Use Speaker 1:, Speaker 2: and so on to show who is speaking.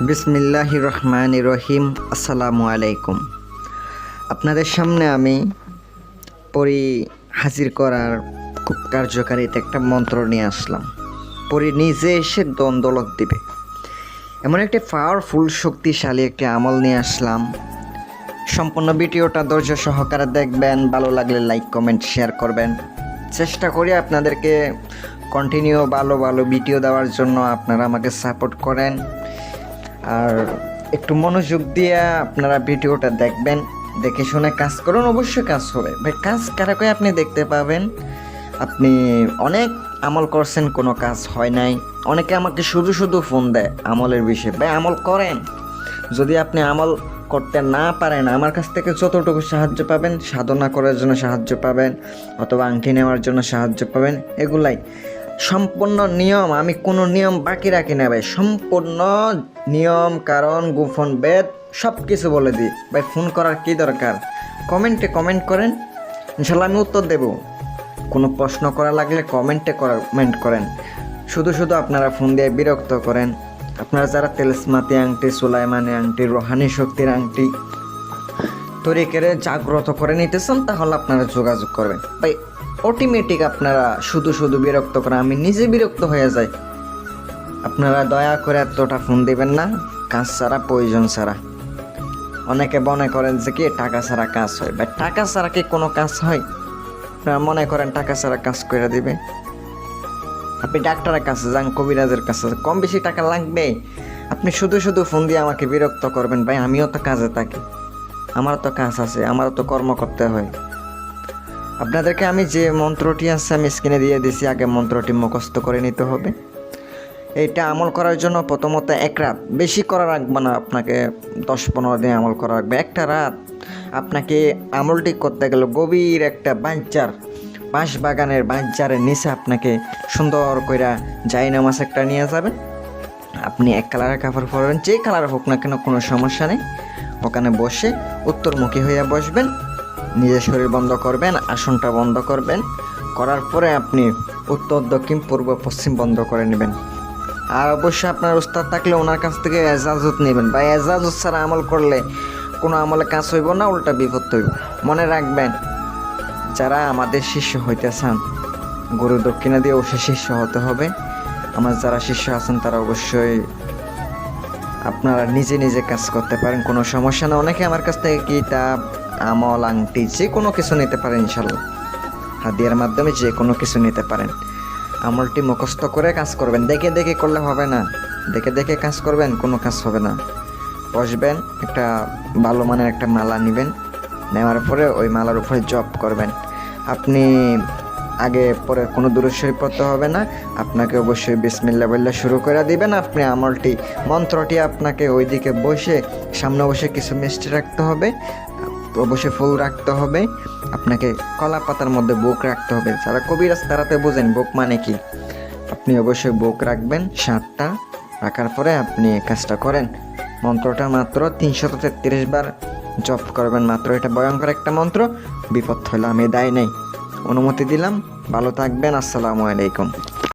Speaker 1: বিসমিল্লাহ রহমান রহিম, আসসালামু আলাইকুম। আপনাদের সামনে আমি পরি হাজির করার খুব কার্যকারিতা একটা মন্ত্র নিয়ে আসলাম। পরি নিজে এসে দ্বন্দ্বলক দিবে। এমন একটি পাওয়ারফুল শক্তিশালী একটি আমল নিয়ে আসলাম। সম্পূর্ণ ভিডিওটা ধৈর্য সহকারে দেখবেন, ভালো লাগলে লাইক কমেন্ট শেয়ার করবেন। চেষ্টা করি আপনাদেরকে কন্টিনিউ ভালো ভালো ভিডিও দেওয়ার জন্য আপনারা আমাকে সাপোর্ট করেন। আর একটু মনোযোগ দিয়ে আপনারা ভিডিওটা দেখবেন, দেখে শুনে কাজ করুন, অবশ্যই কাজ হবে। ভাই, কাজ কারা করে আপনি দেখতে পাবেন? আপনি অনেক আমল করছেন, কোনো কাজ হয় নাই। অনেকে আমাকে শুধু শুধু ফোন দেয় আমলের বিষয়ে। ভাই, আমল করেন। যদি আপনি আমল করতে না পারেন, আমার কাছ থেকে যতটুকু সাহায্য পাবেন, সাধনা করার জন্য সাহায্য পাবেন, অথবা আংটি নেওয়ার জন্য সাহায্য পাবেন, এগুলাই। সম্পূর্ণ নিয়ম, আমি কোনো নিয়ম বাকি রাখি না ভাই। সম্পূর্ণ নিয়ম, কারণ, গোপন বেদ সব কিছু বলে দিই। ভাই, ফোন করার কি দরকার? কমেন্টে কমেন্ট করেন, ইনশাল্লাহ আমি উত্তর দেব। কোনো প্রশ্ন করা লাগলে কমেন্টে কমেন্ট করেন। শুধু শুধু আপনারা ফোন দিয়ে বিরক্ত করেন। আপনারা যারা তেলসমাতি আংটি, সুলাইমানি আংটি, রোহানি শক্তির আংটি তরিকেরে জাগ্রত করে নিতেছেন, তাহলে আপনারা যোগাযোগ করবেন। ভাই অটোমেটিক আপনারা শুধু শুধু বিরক্ত করেন, আমি নিজে বিরক্ত হয়ে যাই। আপনারা দয়া করে এতটা ফোন দিবেন না, কাজ ছাড়া প্রয়োজন ছাড়া। অনেকে মনে করেন যে কি, টাকা ছাড়া কাজ হয়। বা টাকা ছাড়া কি কোনো কাজ হয়? আপনারা মনে করেন টাকা ছাড়া কাজ করে দিবে। আপনি ডাক্তারের কাছে যান, কবিরাজের কাছে কম বেশি টাকা লাগবে। আপনি শুধু শুধু ফোন দিয়ে আমাকে বিরক্ত করবেন, ভাই, আমিও তো কাজে থাকি। আমারও তো কাজ আছে, আমারও তো কর্ম করতে হয়। আপনাদেরকে আমি যে মন্ত্রটি আছে, আমি স্ক্রিনে দিয়ে দিছি, আগে মন্ত্রটি মুখস্থ করে নিতে হবে। এইটা আমল করার জন্য প্রথমত এক রাত, বেশি করা রাখবে না, আপনাকে দশ পনেরো দিন আমল করা রাখবে। একটা রাত আপনাকে আমলটি করতে গেলে গভীর একটা বাঞ্চার বাঁশ বাগানের বাঞ্চারের নিচে আপনাকে সুন্দর কইরা জাই নামাজ একটা নিয়ে যাবেন আপনি এক কালারের কাপড় পরবেন, যে কালার হোক না কেন কোনো সমস্যা নেই। ওখানে বসে উত্তরমুখী হয়ে বসবেন। নিজের শরীর বন্ধ করবেন, আসনটা বন্ধ করবেন। করার পরে আপনি উত্তর, দক্ষিণ, পূর্ব, পশ্চিম বন্ধ করে নেবেন। আর অবশ্যই আপনার উস্তাদ থাকলে ওনার কাছ থেকে এজাজত নেবেন বা এজাজত ছাড়া আমল করলে কোনো আমলে কাজ হইব না, উল্টা বিপদ হইব। মনে রাখবেন, যারা আমাদের শিষ্য হইতে চান গুরু দক্ষিণা দিয়ে অবশ্যই শিষ্য হতে হবে। আমার যারা শিষ্য আছেন, তারা অবশ্যই আপনারা নিজে নিজে কাজ করতে পারেন, কোনো সমস্যা না। অনেকে আমার কাছ থেকে কিতাব আমল, আংটি যে কোনো কিছু নিতে পারেন ইনশাল্লাহ হাদিয়ার মাধ্যমে যে কোনো কিছু নিতে পারেন। আমলটি মুখস্থ করে কাজ করবেন। দেখে দেখে করলে হবে না। দেখে দেখে কাজ করবেন, কোনো কাজ হবে না। বসবেন, একটা ভালো মানের একটা মালা নেবেন। নেওয়ার পরে ওই মালার উপরে জব করবেন। আপনি আগে পরে কোনো দূরস্বরী পড়তে হবে না। আপনাকে অবশ্যই বিসমিল্লা বললে শুরু করে দিবেন। আপনি আমলটি, মন্ত্রটি আপনাকে ওইদিকে বসে, সামনে বসে কিছু মিষ্টি রাখতে হবে। অবশ্যই ফুল রাখতে হবে। আপনাকে কলা পাতার মধ্যে বুক রাখতে হবে। যারা কবিরাজ তারাতে বোঝেন, বুক মানে কি? আপনি অবশ্যই বুক রাখবেন, সাতটা রাখার পরে আপনি কাজটা করেন। মন্ত্রটা মাত্র তিনশত তেত্রিশ বার জপ করবেন মাত্র। এটা ভয়ঙ্কর একটা মন্ত্র, বিপদ হলে আমি দায় নেই। অনুমতি দিলাম, ভালো থাকবেন, আসসালামু আলাইকুম।